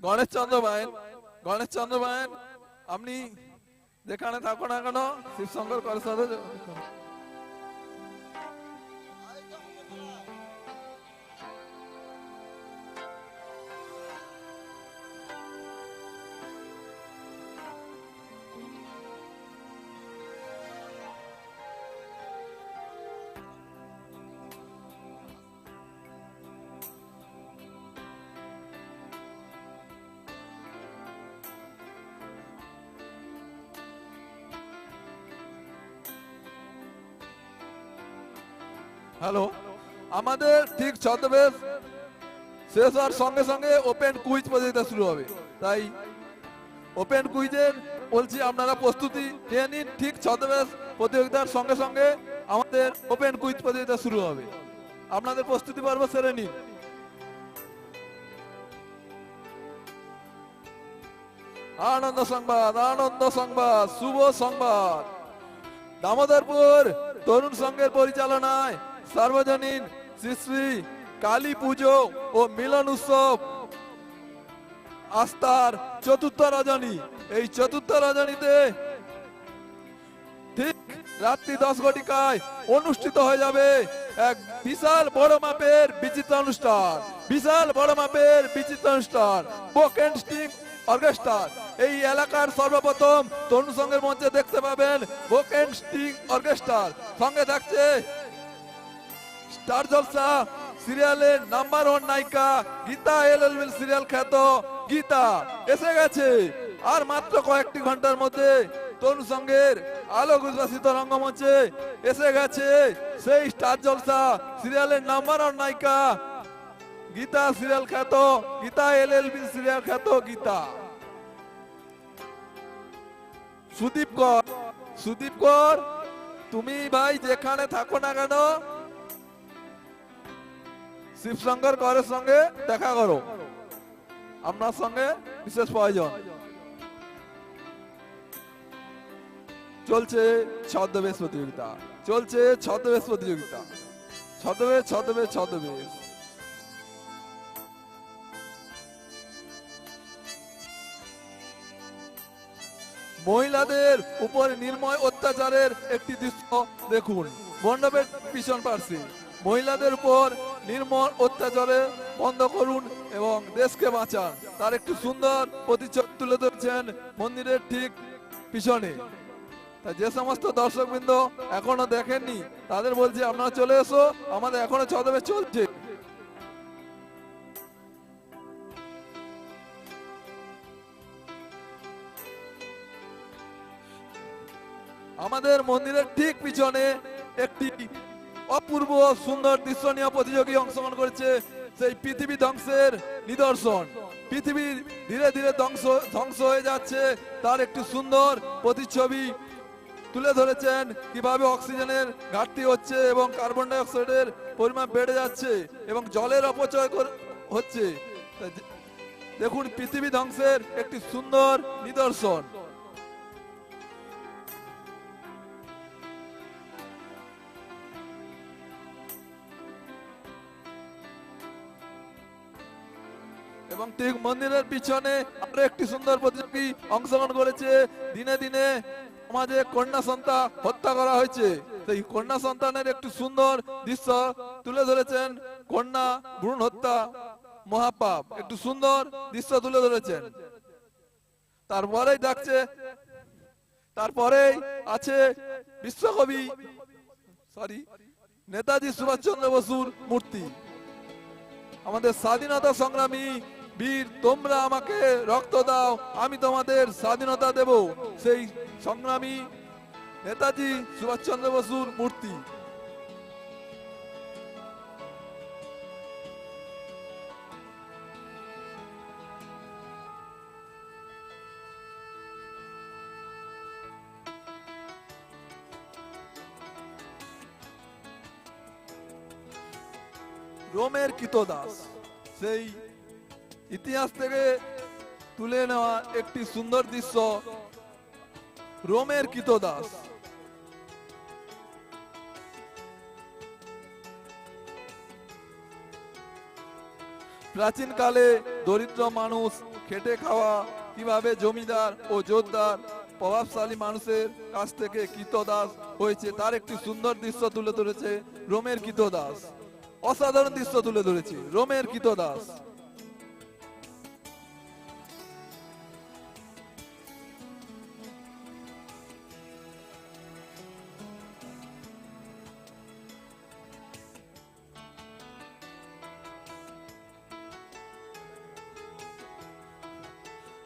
গণেশ চন্দ্র বায়েন গণেশ চন্দ্র বায়েন আপনি যেখানে থাকো না কেন শিবশঙ্কর করের হ্যালো আমাদের ঠিক ছদ্মবেশ শেষ হওয়ার সঙ্গে সঙ্গে ওপেন কুইজ প্রতিযোগিতা শুরু হবে। তাই ওপেন কুইজের বলছি, আপনারা প্রস্তুতি নিয়ে নিন, ঠিক ছদ্মবেশ প্রতিযোগিতার সঙ্গে সঙ্গে আমাদের ওপেন কুইজ প্রতিযোগিতা শুরু হবে। আপনাদের প্রস্তুতি পর্ব সেরে নিন। আনন্দ সংবাদ আনন্দ সংবাদ, শুভ সংবাদ। দামোদরপুর তরুণ সংঘের পরিচালনায় সার্বজনীন শ্রী শ্রী কালী পুজো ও মিলন উৎসব। আস্থার চতুর্থ রজনী এই চতুর্থ রজনীতে ঠিক রাত্রি দশ ঘটিকায় অনুষ্ঠিত হয়ে যাবে এক বিশাল বড় মাপের বিচিত্র অনুষ্ঠান। বিশাল বড় মাপের বিচিত্র অনুষ্ঠান। বোকেন স্টিং অর্কেস্ট্রা এই এলাকার সর্বপ্রথম তরুণ সংঘের মঞ্চে দেখতে পাবেন বোকেন স্টিং অর্কেস্ট্রা সঙ্গে থাকছে স্টার জলসা সিরিয়ালের নাম্বার ওয়ান নায়িকা গীতা এল এল সিরিয়াল খ্যাত গীতা। এসে গেছে। আর মাত্র কয়েকটি ঘণ্টার মধ্যে তরুণ সংঘের আলোক উদ্ভাসিত রঙ্গমঞ্চে এসে গেছে সেই স্টার জলসা সিরিয়ালের নাম্বার ওয়ান নায়িকা গীতা সিরিয়াল খ্যাত গীতা এল এল সিরিয়াল খ্যাত গীতা। সুদীপ কর সুদীপ কর, তুমি ভাই যেখানে থাকো না কেন শিবশঙ্কর করের সঙ্গে দেখা করো। আপনার সঙ্গে বিশেষ প্রয়োজন। চলছে ছদ্মবেশ প্রতিযোগিতা। চলছে ছদ্মবেশ প্রতিযোগিতা। ছদ্মবেশ ছদ্মবেশ ছদ্মবেশ। মহিলাদের উপর নির্ময় অত্যাচারের একটি দৃশ্য দেখুন। মণ্ডপের পিছন পার্শ্বে। মহিলাদের উপর নির্মল অত্যাচারে বন্ধ করুন এবং দেশকে বাঁচান। তার একটি সুন্দর প্রতিচ্ছবি তুলে ধরছেন মন্দিরের ঠিক পিছনে। যে সমস্ত দর্শকবৃন্দ এখনও দেখেননি, তাদের বলছি আপনারা চলে এসো, আমাদের এখনও ছদবে চলছে। আমাদের মন্দিরের ঠিক পিছনে একটি অপূর্ব সুন্দর দৃশ্য নিয়ে প্রতিযোগী অংশগ্রহণ করেছে সেই পৃথিবী ধ্বংসের নিদর্শন। পৃথিবীর ধীরে ধীরে ধ্বংস ধ্বংস হয়ে যাচ্ছে। তার একটি সুন্দর প্রতিচ্ছবি তুলে ধরেছেন কীভাবে অক্সিজেনের ঘাটতি হচ্ছে এবং কার্বন ডাই অক্সাইডের পরিমাণ বেড়ে যাচ্ছে এবং জলের অপচয় হচ্ছে। দেখুন, পৃথিবী ধ্বংসের একটি সুন্দর নিদর্শন। এবং ঠিক মন্দিরের পিছনে আরও একটি সুন্দর প্রতিযোগী অংশগ্রহণ করেছে। দিনে দিনে সমাজে কন্যা সন্তান হত্যা করা হয়েছে। সেই কন্যা সন্তানের একটি সুন্দর দৃশ্য তুলে ধরেছেন কন্যা ভ্রূণ হত্যা মহাপাপ। একটু সুন্দর দৃশ্য তুলে ধরেছেন। তারপরেই ডাকছে, তারপরেই আছে বিশ্বকবি সরি নেতাজি সুভাষচন্দ্র বসুর মূর্তি। আমাদের স্বাধীনতা সংগ্রামী বীর, তোমরা আমাকে রক্ত দাও, আমি তোমাদের স্বাধীনতা দেব। সেই সংগ্রামী নেতাজি সুভাষচন্দ্র বসুর মূর্তি। রোমের কিতদাস, সেই ইতিহাস থেকে তুলে নেওয়া একটি সুন্দর দৃশ্য, রোমের কিতদাস। প্রাচীনকালে দরিদ্র মানুষ খেটে খাওয়া, কীভাবে জমিদার ও জোরদার, প্রভাবশালী মানুষের কাছ থেকে কৃতদাস হয়েছে, তার একটি সুন্দর দৃশ্য তুলে ধরেছে রোমের কৃতদাস। অসাধারণ দৃশ্য তুলে ধরেছে রোমের কৃতদাস।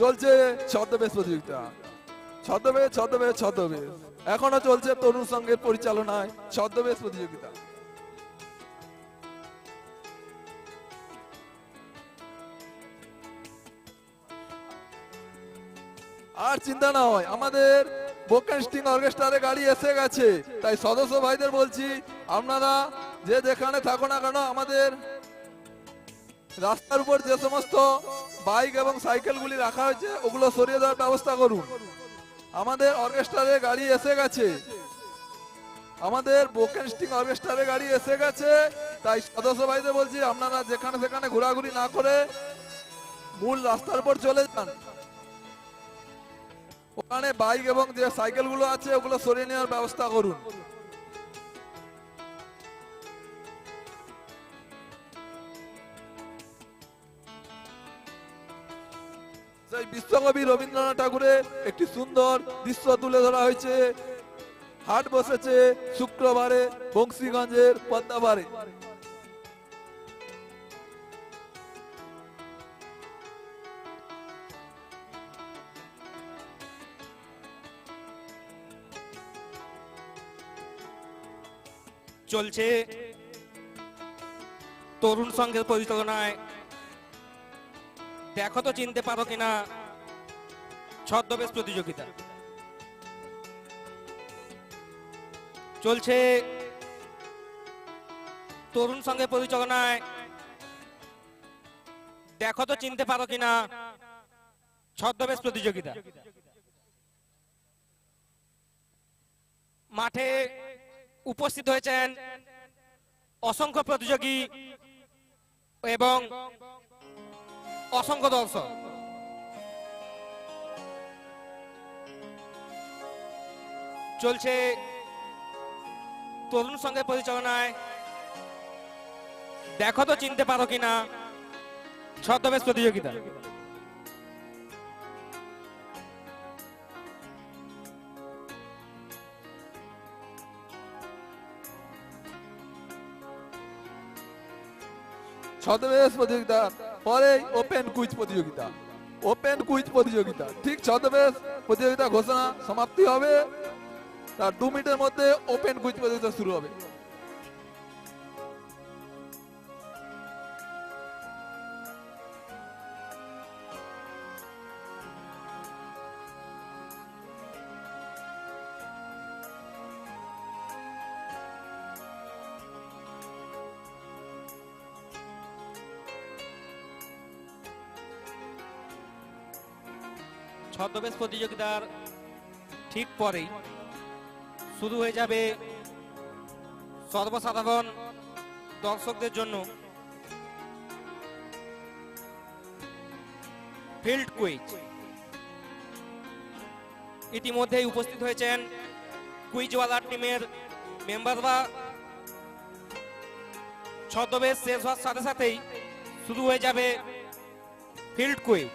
চলছে ছদ্মবেশ প্রতিযোগিতা। ছদ্মবেশ ছদ্মবেশ ছদ্মবেশ। এখনও চলছে তরুণ সংঘের পরিচালনায় ছদ্মবেশ প্রতিযোগিতা। আর চিন্তা নয় আমাদের বোকেনস্টিং অর্কেস্ট্রারে গাড়ি এসে গেছে। তাই সদস্য ভাইদের বলছি, আপনারা যে যেখানে থাকো না কেন, আমাদের রাস্তার উপর যে সমস্ত বাইক এবং সাইকেলগুলি রাখা হয়েছে, ওগুলো সরিয়ে দেওয়ার ব্যবস্থা করুন। আমাদের অর্কেস্ট্রারে গাড়ি এসে গেছে। আমাদের বোকেনস্টিং অর্কেস্ট্রারে গাড়ি এসে গেছে। তাই সদস্য ভাইদের বলছি, আপনারা যেখানে সেখানে ঘোরাঘুরি না করে মূল রাস্তার উপর চলে যান। ওখানে বাইক এবং যে সাইকেলগুলো আছে, ওগুলো সরিয়ে নেওয়ার ব্যবস্থা করুন। সেই বিশ্বকবি রবীন্দ্রনাথ ঠাকুরের একটি সুন্দর দৃশ্য তুলে ধরা হয়েছে। হাট বসেছে শুক্রবারে বংশীগঞ্জের পদ্মাবারে। চলছে। তরুণ সংঘের পরিচালনায় দেখো তো চিনতে পারো কিনা? ছদ্মবেশ প্রতিযোগিতা। চলছে তরুণ সঙ্গে পরিচালনায়। দেখো তো চিনতে পারো কিনা? ছদ্মবেশ প্রতিযোগিতা। মাঠে উপস্থিত হয়েছেন অসংখ্য প্রতিযোগী এবং অসংখ্য দর্শক চলছে তরুণ সঙ্গে পরিচালনায়। দেখো তো, চিনতে পারো কিনা? ছদ্মবেশ প্রতিযোগিতা। ছদ্মবেশ প্রতিযোগিতা পরে ওপেন কুইজ প্রতিযোগিতা। ওপেন কুইজ প্রতিযোগিতা। ঠিক ছদ্মবেশ প্রতিযোগিতা ঘোষণা সমাপ্তি হবে। তার দু মিনিটের মধ্যে ওপেন কুইজ প্রতিযোগিতা শুরু হবে। ছদ্মবেশ প্রতিযোগিতার ঠিক পরেই শুরু হয়ে যাবে সর্বসাধারণ দর্শকদের জন্য ফিল্ড কুইজ ইতিমধ্যেই উপস্থিত হয়েছেন কুইজওয়ালা টিমের মেম্বাররা। ছদ্মবেশ শেষ হওয়ার সাথে সাথেই শুরু হয়ে যাবে ফিল্ড কুইজ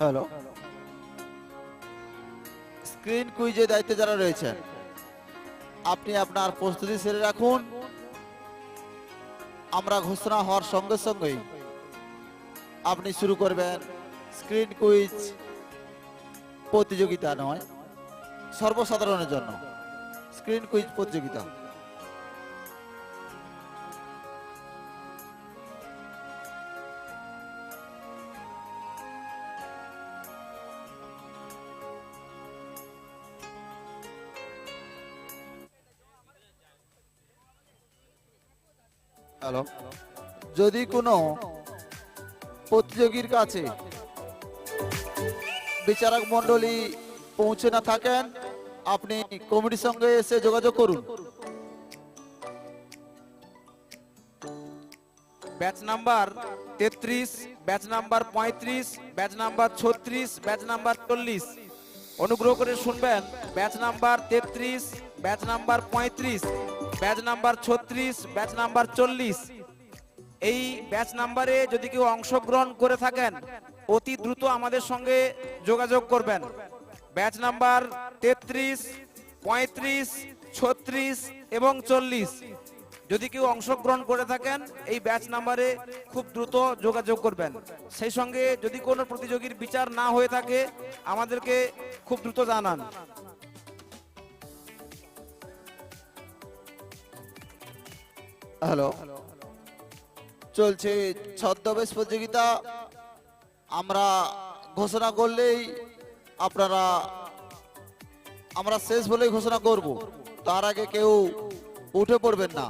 হ্যালো স্ক্রিন কুইজের দায়িত্বে যারা রয়েছেন আপনি আপনার প্রস্তুতি সেরে রাখুন। আমরা ঘোষণা হওয়ার সঙ্গে সঙ্গেই আপনি শুরু করবেন স্ক্রিন কুইজ প্রতিযোগিতা নয়, সর্বসাধারণের জন্য। স্ক্রিন কুইজ প্রতিযোগিতা। যদি কোনো প্রতিযোগীর কাছে বিচারক মন্ডলী পৌঁছে না থাকেন, আপনি কমিটির সঙ্গে এসে যোগাযোগ করুন। ব্যাচ নাম্বার তেত্রিশ, ব্যাচ নাম্বার পঁয়ত্রিশ, ব্যাচ নাম্বার ছত্রিশ, ব্যাচ নাম্বার চল্লিশ। অনুগ্রহ করে শুনবেন, ব্যাচ নাম্বার তেত্রিশ, ব্যাচ নাম্বার পঁয়ত্রিশ। ব্যাচ নাম্বার ছত্রিশ, ব্যাচ নাম্বার চল্লিশ। এই ব্যাচ নাম্বারে যদি কেউ অংশগ্রহণ করে থাকেন, অতি দ্রুত আমাদের সঙ্গে যোগাযোগ করবেন। ব্যাচ নাম্বার তেত্রিশ, পঁয়ত্রিশ, ছত্রিশ এবং চল্লিশ। যদি কেউ অংশগ্রহণ করে থাকেন, এই ব্যাচ নাম্বারে খুব দ্রুত যোগাযোগ করবেন। সেই সঙ্গে যদি কোনো প্রতিযোগীর বিচার না হয়ে থাকে, আমাদেরকে খুব দ্রুত জানান। হ্যালো। চলছে ছদ্মবেশ প্রতিযোগিতা। আমরা ঘোষণা করলেই আপনারা, আমরা শেষ বলেই ঘোষণা করব। তার আগে কেউ উঠে পড়বেন না।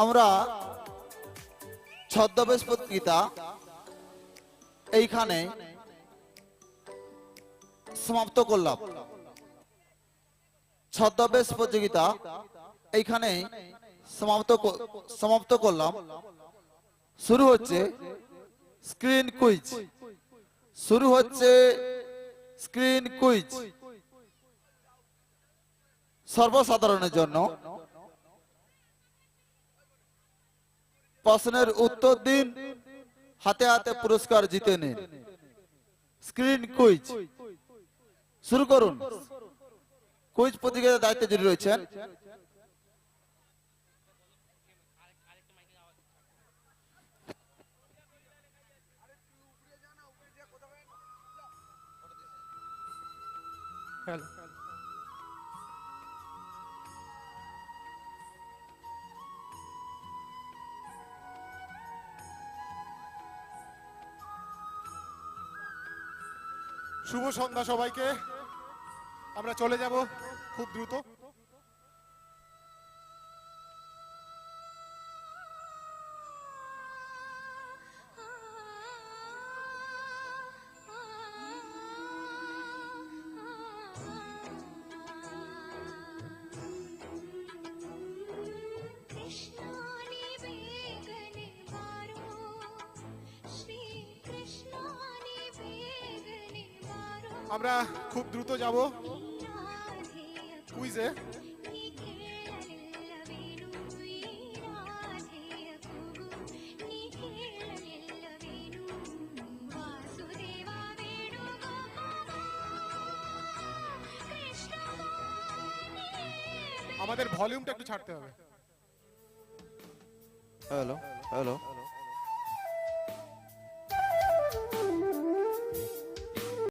আমরা ছদ্মবেশ প্রতিযোগিতা এইখানে সমাপ্ত করলাম। ছদ্মবেশ প্রতিযোগিতা এইখানে সমাপ্ত সমাপ্ত করলাম। শুরু হচ্ছে স্ক্রিন কুইজ। শুরু হচ্ছে স্ক্রিন কুইজ। সর্বসাধারণের জন্য প্রশ্নের উত্তর দিন, হাতে হাতে পুরস্কার জিতে নিন। Screen quiz. শুরু করুন। কুইজ প্রতিযোগিতার দায়িত্বে যিনি রয়েছেন শুভ সন্ধ্যা সবাইকে। আমরা চলে যাব খুব দ্রুত। আমরা খুব দ্রুত যাব কুইজে। আমাদের ভলিউমটা একটু ছাড়তে হবে। Hello hello.